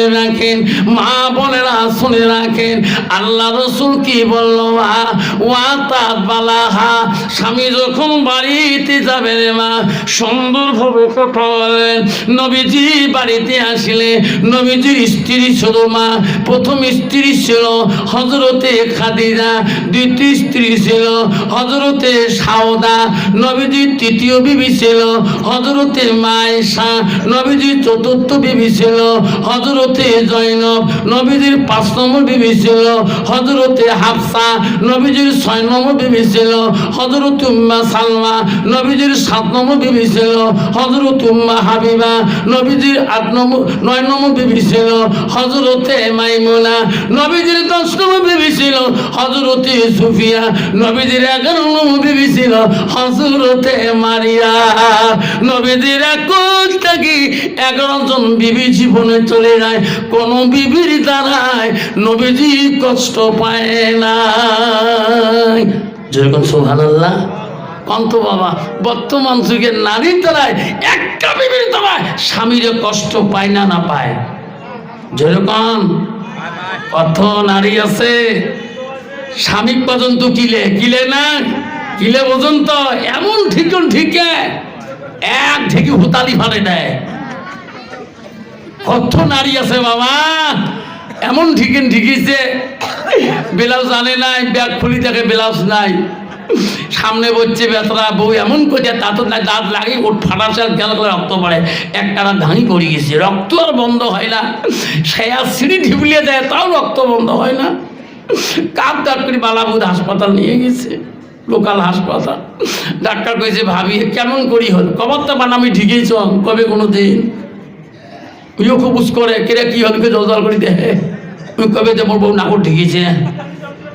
শুনে রাখেন মা বোনেরা শুনে রাখেন। আল্লাহ রসুল কি বলল মা? ওয়া তাত বালাহা স্বামী যখন বাড়িতে যাবে রে মা, সুন্দরভাবে কথা বলেন। নবীজি বাড়িতে আসলে, নবীজির স্ত্রী ছিল মা। প্রথম স্ত্রী ছিল হজরতে খাদিজা, দ্বিতীয় স্ত্রী ছিল হজরতে সাওদা, নবীজির তৃতীয় বিবি ছিল হজরতে মায়েশা, নবীজির চতুর্থ বিবি ছিল হজরতে জৈনব নবীজির পাঁচ নম্বর বিবি ছিল হজরতে হাফসা, নবীজির ছয় নম্বর বিবি ছিল হজরত উম্মা সালমা, নবীজির সাত নম্বর বিবি ছিল হজরত উম্মা হাবিবা, নবীজির আট নম্বর, নয় নম্বর বিবি ছিল হজরতে মাইমুনা, নবীজির দশ নম্বর বিবি ছিল হজরতে সুফিয়া, নবীজির এগারো নম্বর বিবি ছিল হজরতে মারিয়া। নবীজির একুশ থেকে এগারো জন বিবি জীবনে চলে যায়, কোন বিবির দ্বারায় নবীজি কষ্ট পায় না যেরকম সোহান আল্লাহ কন্ত বাবা, বর্তমান যুগের নারীর দ্বারায় একটা বিবির দ্বারায় স্বামীরে কষ্ট পায় না না পায়। যেরকম কত নারী আছে, স্বামী পর্যন্ত কিলে কিলে না কিলে পর্যন্ত? এমন ঠিকন ঠিকে, এক ঢেকে হুতালি ফালে দেয়। কত নারী আছে, বাবা। এমন ঠিকেন ঠিকিছে, ব্লাউজ আনে নাই, ব্যাগ খুলি দেখে ব্লাউজ নাই। সামনে বলছে, বেতরা বউ, এমন করে তা তো নাই, দাঁত লাগে, ওর ফাটার গেল করে রক্ত পড়ে। একটা ধানি পড়ে গেছে, রক্ত আর বন্ধ হয় না। সে আর সিঁড়ি ঢিবলিয়ে দেয়, তাও রক্ত বন্ধ হয় না। কাপ করে বালাবুদ হাসপাতাল নিয়ে গেছে, লোকাল হাসপাতাল। ডাক্তার কয়েছে ভাবি, কেমন করি হল? কবার তো বানামি চ কবে কোনো দিন? ওইও খুব করে কেরে, কি হবে জল জল করে দে। তুই কবে যে মোর বউ নাগর ঢেকেছে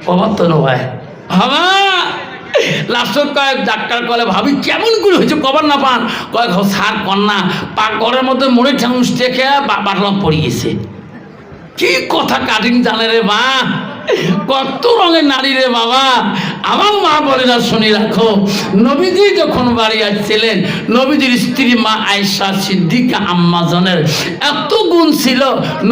কবার তো নয়। ভাবা লাস্টত কয়েক ডাক্তার কলে, ভাবি, কেমন করে হয়েছে? কবার না পান? কয়েক সার, কন্যা পা ঘরের মধ্যে মরে ঠ্যাংস দেখে বাবার পড়ে গেছে কি কথা কাটিং জানে রে মা? কত রঙের নারী রে বাবা? আমার মা বলে না, শুনি রাখো। নবীজি যখন বাড়ি আসছিলেন, নবীজির স্ত্রী মা আয়সা সিদ্দিকা আম্মাজনের এত গুণ ছিল।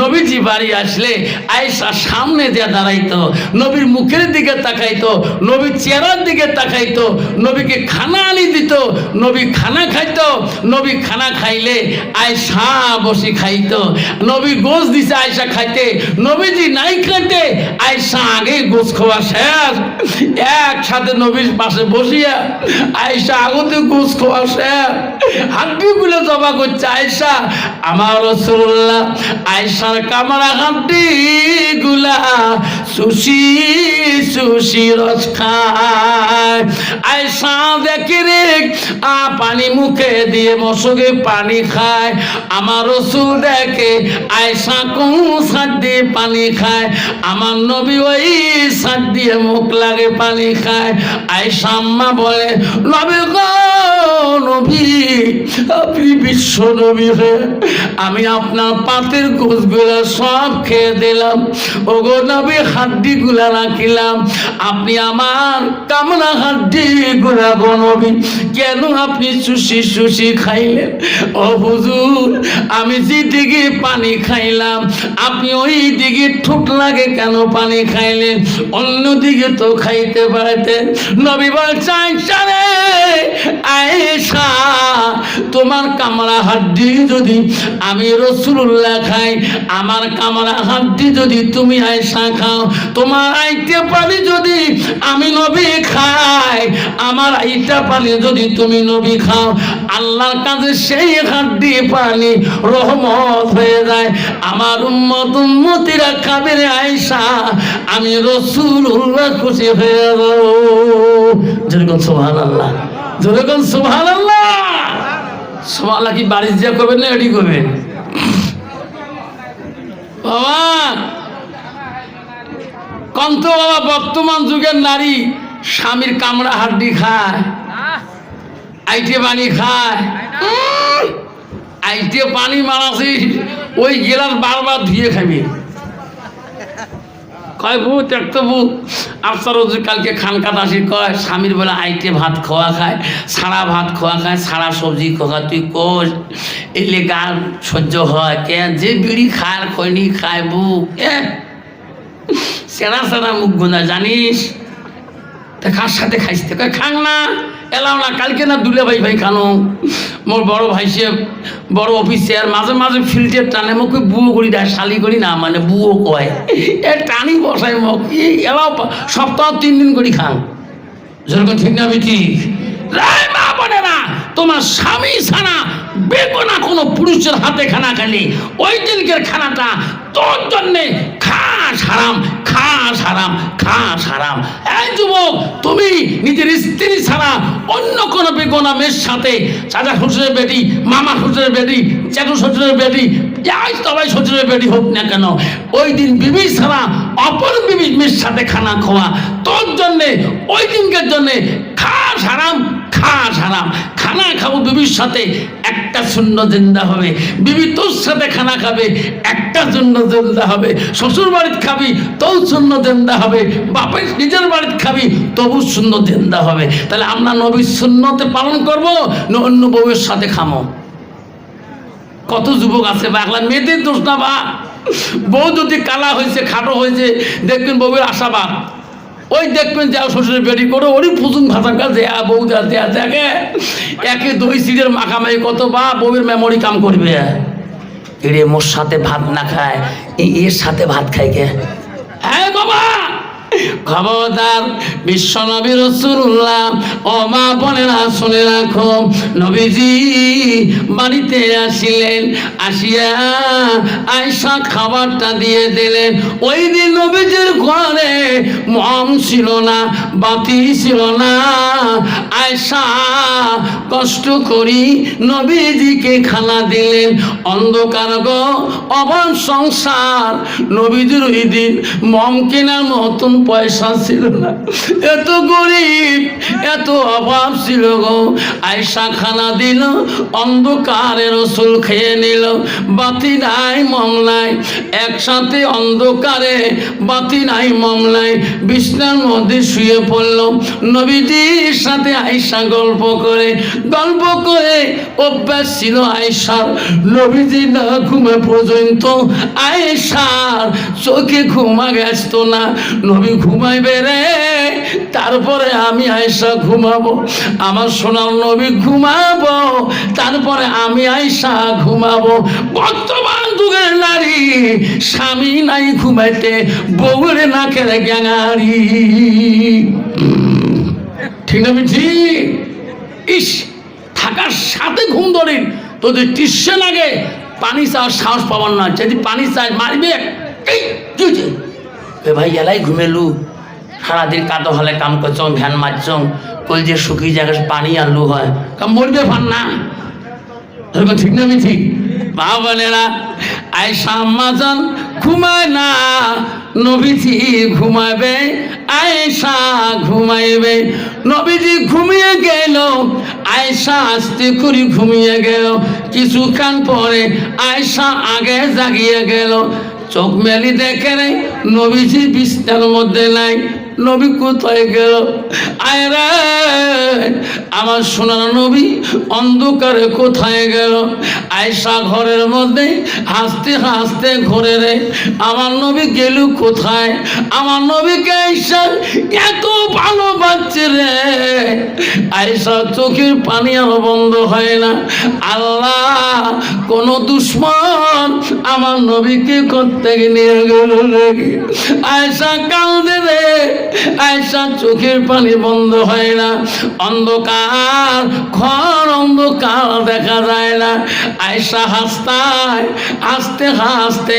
নবীজি বাড়ি আসলে আয়সা সামনে দিয়ে দাঁড়াইতো, নবীর মুখের দিকে তাকাইতো, নবীর চেহারার দিকে তাকাইতো, নবীকে খানা আনি দিত, নবী খানা খাইতো, নবী খানা খাইলে আয়সা বসে খাইতো, নবী গোস দিছে আয়সা খাইতে, নবীজি নাই খাইতে আয়সা আগে গোস খাওয়া শেষ। একসাথে নবীর পাশে বসিয়া আয়সা আগতে গোস খাওয়া শেষ। হাড্ডিগুলো জমা করছে আয়সা আমার রসুল্লাহ আয়সার কামড়া হাড্ডি গুলা সুশি সুশি রস খায়। আয়সা দেখে রে, আ, পানি মুখে দিয়ে মশকে পানি খায়। আমার রসুল দেখে আয়সা কোন দিয়ে পানি খায়। আমার নবী ওই সার দিয়ে মুখ লাগে, পানি খায়। আয়সা আম্মা বলে, নবী নবী, আপনি বিশ্ব নবী হয়ে আমি আপনার পাতের গোছগুলো সব খেয়ে দিলাম। ওগো নবী হাড্ডি গুলা রাখিলাম। আপনি আমার কামনা হাড্ডি গুলা গনবী কেন আপনি সুশি সুশি খাইলেন? ও হুজুর, আমি যে দিকে পানি খাইলাম, আপনি ওই দিকে ঠোঁট লাগে কেন পানি খাইলেন অন্যদিকে তো খাইতে পারতেন। নবী বলছেন আয়েশা, তোমার কামরা হাড্ডি যদি আমি রসুল্লাহ খাই, আমার কামরা হাড্ডি যদি তুমি আয়সা খাও, তোমার আইতে পানি যদি আমি নবী খাই, আমার আইটা পানি যদি তুমি নবী খাও, আল্লাহর কাছে সেই হাড্ডি পানি রহমত হয়ে যায়। আমার উম্মত উম্মতিরা খাবে রে আয়সা আমি রসুল্লাহ খুশি হয়ে যাব। যেরকম সোহান আল্লাহ যেরকম সোহান আল্লাহ কি বাড়ির যা করবেন না এটি করবেন? বাবা, কন্ত বাবা, বর্তমান যুগের নারী স্বামীর কামড়া হাড্ডি খায় আইটে পানি খায়। আইটে পানি মারাছি, ওই গেলাস বারবার ধুয়ে খাবি কয় বউ দেখতো বউ আফসার রোজ কালকে খানকা দাসি কয়, স্বামীর বলে আইটে ভাত খোয়া খায় সারা ভাত খোয়া খায় সারা সবজি খোয়া তুই কোষ এলে গাল সহ্য হয়, কে যে বিড়ি খায় খৈনি খায় বউ এ? সেরা সেরা মুখ গুনা, জানিস? তা কার সাথে খাইস কয়, খাং না। এলাও না কালকে না দুলে ভাই ভাই খানো। মোর বড় ভাই সে বড় অফিসের মাঝে মাঝে ফিল্টের টানে মোক বুয়ো করি দেয় শালি করি না মানে বুয়ো কয়। এ টানি বসাই মোক ই এলাও সপ্তাহ তিন দিন করি খাং। যেরকম ঠিক না বেটি রায় মা বলে না তোমার স্বামী ছাড়া বেগো না কোনো পুরুষের হাতে খানা খেলে। ওই দিনকের খানাটা তোর জন্যে খাস হারাম খাস হারাম খাস হারাম। এই যুবক, তুমি নিজের স্ত্রী ছাড়া অন্য কোনো বেগোনা মেয়ের সাথে চাচা শ্বশুরের বেটি, মামা শ্বশুরের বেটি চ্যাটু শ্বশুরের বেটি, যাই সবাই শ্বশুরের বেটি হোক না কেন, ওই দিন বিবি ছাড়া অপর বিবি মেয়ের সাথে খানা খাওয়া তোর জন্যে, ওই দিনকের জন্যে খাস হারাম খাস হারাম। খানা খাব, বিবির সাথে একটা শূন্য জিন্দা হবে। বিবি তোর সাথে খানা খাবে, একটা শূন্য জিন্দা হবে। শ্বশুর বাড়িতে খাবি, তোর শূন্য জিন্দা হবে। বাপের নিজের বাড়িতে খাবি, তবু শূন্য জিন্দা হবে। তাহলে আমরা নবীর শূন্যতে পালন করব না অন্য বউয়ের সাথে খামো? কত যুবক আছে বা একলা মেয়েদের দোষ না বা? বউ যদি কালা হয়েছে, খাটো হয়েছে, দেখবেন বউয়ের আশাবাদ। ওই দেখবেন যা শ্বশুরের বেড়ি করে ওরই ফুসুন ভাষার কাছে দেয়া বউ দেয়া দেখে একে দই সিটের মাখামাখি কত বা বউয়ের মেমোরি কাম করবে। এরে মোর সাথে ভাত না খায় এর সাথে ভাত খাই কে? হ্যাঁ বাবা! খবরদার বিশ্ব নবী রসুল্লাহ ও মা বোনেরা শুনে রাখো। নবীজি বাড়িতে আসিলেন, আসিয়া আয়সা খাবারটা দিয়ে দিলেন। ওই দিন নবীজির ঘরে মম ছিল না, বাতি ছিল না। আয়সা কষ্ট করি নবীজিকে খানা দিলেন। অন্ধকার গো, অবান সংসার। নবীজির ওই দিন মম কেনার মতন পয়সা ছিল না। এত গরিব, এত অভাব ছিল গো। আয়সা খানা দিল, অন্ধকারে রসুল খেয়ে নিল। বাতি নাই, মম একসাথে অন্ধকারে বাতি নাই, মম নাই। বিছনার মধ্যে শুয়ে পড়ল। নবীজির সাথে আয়সা গল্প করে গল্প করে অভ্যাস ছিল আয়সার। নবীজি না ঘুমে পর্যন্ত আয়সার চোখে ঘুমা গেছত না। নবী ঘুমাইবে রে? তারপরে আমি আয়সা ঘুমাবো, আমার সোনার নবী ঘুমাবো, তারপরে আমি আয়সা ঘুমাবো। বর্তমান যুগের নারী, স্বামী নাই ঘুমাইতে, বউয়ের নাকের গ্যাঙারি। ঠিক না ঠিক ইস, থাকার সাথে ঘুম ধরে, তোদের টিসে লাগে, পানি চাওয়ার সাহস পাবার না, যদি পানি চাই মারবে? এ ভাই এলাই ঘুমেলু। সারাদিন কাতো হলে কাম করছ ভ্যান মারছ কল যে শুকিয়ে জায়গায় পানি আনলু হয়। কাম মরবে ফান না। এরকম ঠিক না ঠিক মা বোনেরা আয়সা আম্মাজান ঘুমায় না। নবীজি ঘুমাবে আয়েশা ঘুমাইবে। নবীজি ঘুমিয়ে গেল, আয়েশা আস্তে করে ঘুমিয়ে গেল। কিছুক্ষণ পরে আয়েশা আগে জাগিয়ে গেল। চোখ মেলি দেখে নেই নবীজি বিস্তার মধ্যে নাই। নবী কোথায় গেল? আয় রে, আমার সোনার নবী অন্ধকারে কোথায় গেল? আয়সা ঘরের মধ্যে হাসতে হাসতে ঘরে রে, আমার নবী গেল কোথায়? আমার নবীকে আয়সা এত ভালো পাচ্ছে রে। আয়সা চোখের পানি আর বন্ধ হয় না। আল্লাহ, কোন দুশ্মন আমার নবীকে করতে নিয়ে গেল আয়সা কাঁদে রে আয়সা চোখের পানি বন্ধ হয় না। অন্ধকার, ঘর অন্ধকার দেখা যায় না। আয়সা হাসতায়, হাসতে হাসতে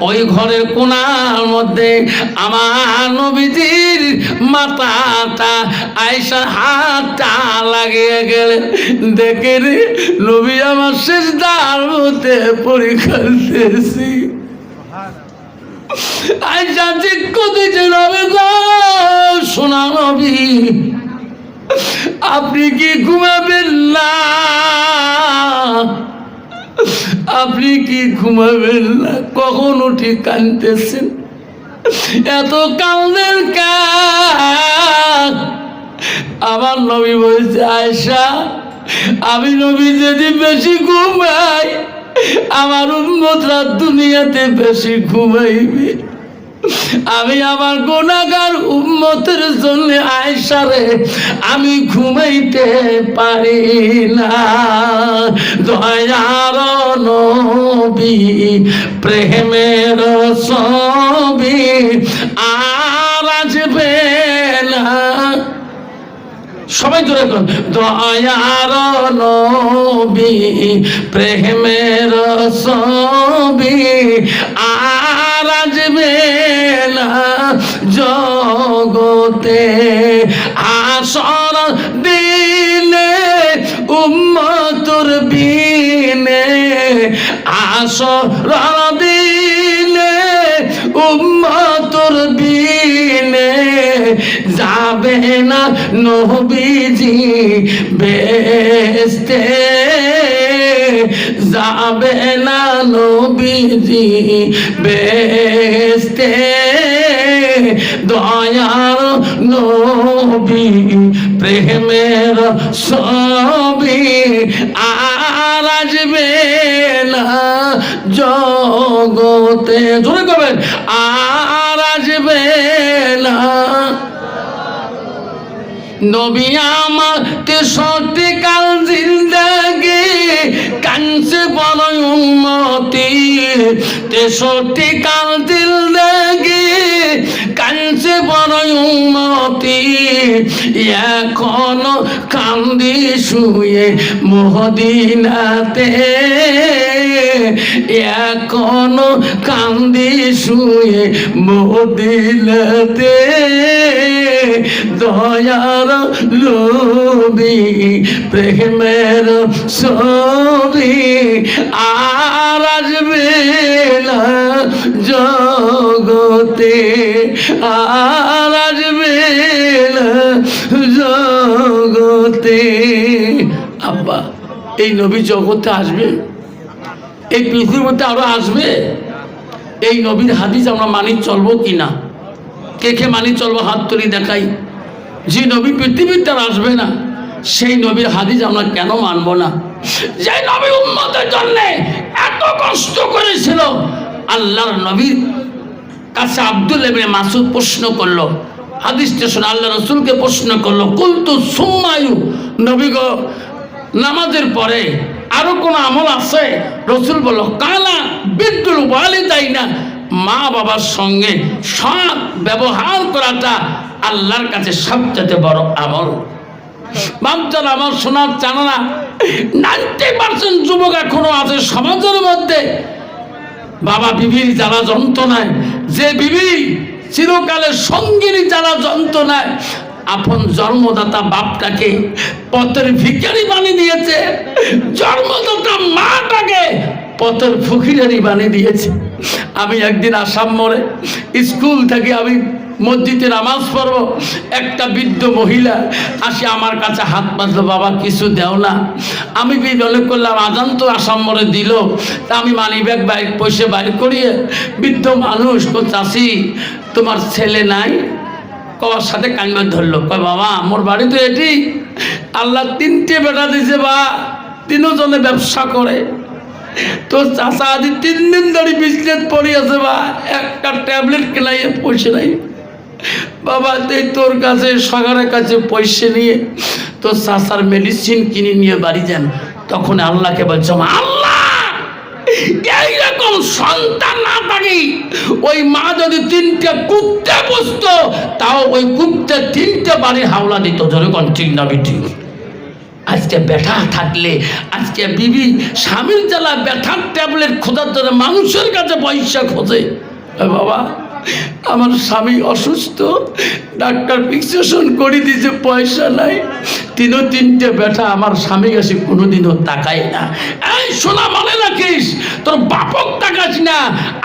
ওই ঘরের কোনার মধ্যে আমার নবীজির মাথাটা আয়সার হাতটা লাগিয়ে গেলে। দেখে রে, নবী আমার শেষ দার মধ্যে পরীক্ষা দিয়েছি আপনি কি ঘুমাবেন না? আপনি কি ঘুমাবেন না? কখন উঠে কানতেছেন এত কাউদের কাজ আমার নবী বলছে আয়সা আমি নবী যদি বেশি ঘুমাই আমার উন্মতরা দুনিয়াতে বেশি ঘুমাইবে। আমি আমার গোনাগার উম্মতের জন্য আয়সারে আমি ঘুমাইতে পারি না। দয়ার নবী, প্রেমের ছবি আর সবাই জোরে করুন। দয়ার নবী প্রেমের ছবি আর না জগতে। আসর দিলে উম্মতুর বিনে আসর না নবীজি বেস্তে যাবে না নবীজি বেস্তে দয়ার নবী, প্রেমের সবি আর আসবে না জগতে। জোরে করবেন আর আসবে না নবী আমার তেষট্টি কাল জিন্দাগি কাঞ্চে বড় উন্নতি তেষট্টি কাল জিন্দাগি কাঞ্চে বড় উন্নতি এখনও কান্দি শুয়ে মহদিনাতে এখনও কান্দি শুয়ে মহদিনাতে দয়ার লোবি প্রেমের ছবি আর জগতে আর জগতে। আব্বা, এই নবী জগতে আসবে? এই পৃথিবীর মধ্যে আরও আসবে? এই নবীর হাদিস আমরা মানি চলবো কি না কে কে মানি চলবো, হাত তুলি দেখাই। যে নবী পৃথিবীর তার আসবে না, সেই নবীর হাদিস আমরা কেন মানব না? যে নবী উন্মতের জন্য এত কষ্ট করেছিল, আল্লাহর নবীর কাছে আব্দুল এমনি মাসুদ প্রশ্ন করল। হাদিস স্টেশন আল্লাহ রসুলকে প্রশ্ন করল, কুলতু সুম্মায়ু, নবী গো, নামাজের পরে আরও কোনো আমল আছে? রসুল বলল, কালা বিদ্যুল ওয়ালি তাই না মা বাবার সঙ্গে সৎ ব্যবহার করাটা আল্লাহর কাছে সবচেয়ে বড় আমল। বাচ্চারা আমার শোনার জানা না নাইনটি পার্সেন্ট যুবক এখনও আছে সমাজের মধ্যে। বাবা বিবির জ্বালা যন্ত্রণায়, যে বিবি চিরকালের সঙ্গিনী জ্বালা যন্ত্রণায় আপন জন্মদাতা বাপটাকে পথের ভিখারি বানিয়ে দিয়েছে। জন্মদাতা মাটাকে পথের ফকিরানি বানিয়ে দিয়েছে। আমি একদিন আসাম মোড়ে স্কুল থেকে আমি মসজিদে নামাজ পড়ব, একটা বৃদ্ধ মহিলা আসে আমার কাছে হাত পাতলো বাবা, কিছু দেও না। আমি মনে করলাম, আজান তো আসাম মরে দিল। তা আমি মানি ব্যাগ বাইক পয়সা বাইর করিয়ে বৃদ্ধ মানুষ তো চাষি তোমার ছেলে নাই? কবার সাথে কাঙ্গর ধরলো, কয়, বাবা, মোর বাড়ি তো এটি। আল্লাহ তিনটে বেটা দিছে, বা, তিনজনে ব্যবসা করে। তো চাষা আদি তিন দিন ধরে বিজনেস পড়ে আছে বা, একটা ট্যাবলেট কেনাই পয়সা নাই। বাবা তুই তোর কাছে, সগারের কাছে পয়সা নিয়ে তোর চাষার মেডিসিন কিনে নিয়ে বাড়ি যান। তখন আল্লাহকে বলছো আল্লাহ, এইরকম সন্তান না থাকি ওই মা যদি তিনটে কুত্তে বসতো তাও ওই কুত্তে তিনটে বাড়ি হাওলা দিত। ধরে কোন, ঠিক না আজকে ব্যথা থাকলে, আজকে বিবি স্বামীর জ্বালা ব্যথার ট্যাবলেট খোঁজার জন্য মানুষের কাছে পয়সা খোঁজে। বাবা, আমার স্বামী অসুস্থ, ডাক্তার ফিক্সেশন করে দিয়েছে, পয়সা নাই। তিনও তিনটে বেটা আমার স্বামী কাছে কোনোদিনও তাকায় না। এই শোনা মনে রাখিস? তোর বাপক তাকাস না।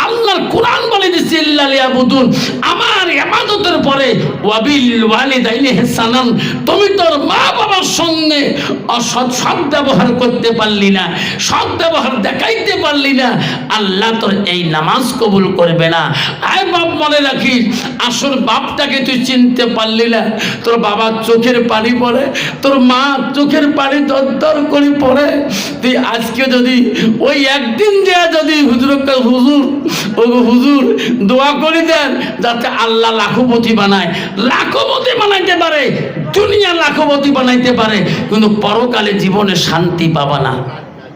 আল্লাহর কোরআন বলে দিচ্ছে ইল্লালিয়া বুদুন আমার এমাদতের পরে, ওয়াবিল ওয়ালিদাইনি হেসানান। তুমি তোর মা বাবার সঙ্গে অসৎ সৎ ব্যবহার করতে পারলি না, সৎ ব্যবহার দেখাইতে পারলি না। আল্লাহ তোর এই নামাজ কবুল করবে না। আয় বাপ, মনে রাখিস, আসল বাপটাকে তুই চিনতে পারলি না। তোর বাবার চোখের পানি পড়ে তোর মা চোখের পানি দর করে পড়ে। তুই আজকে যদি ওই একদিন যে যদি হুজুর হুজুর ও হুজুর দোয়া করে দেন, যাতে আল্লাহ লাখপতি বানায়। লাখপতি বানাইতে পারে, দুনিয়া লাখপতি বানাইতে পারে, কিন্তু পরকালে জীবনে শান্তি পাবা না।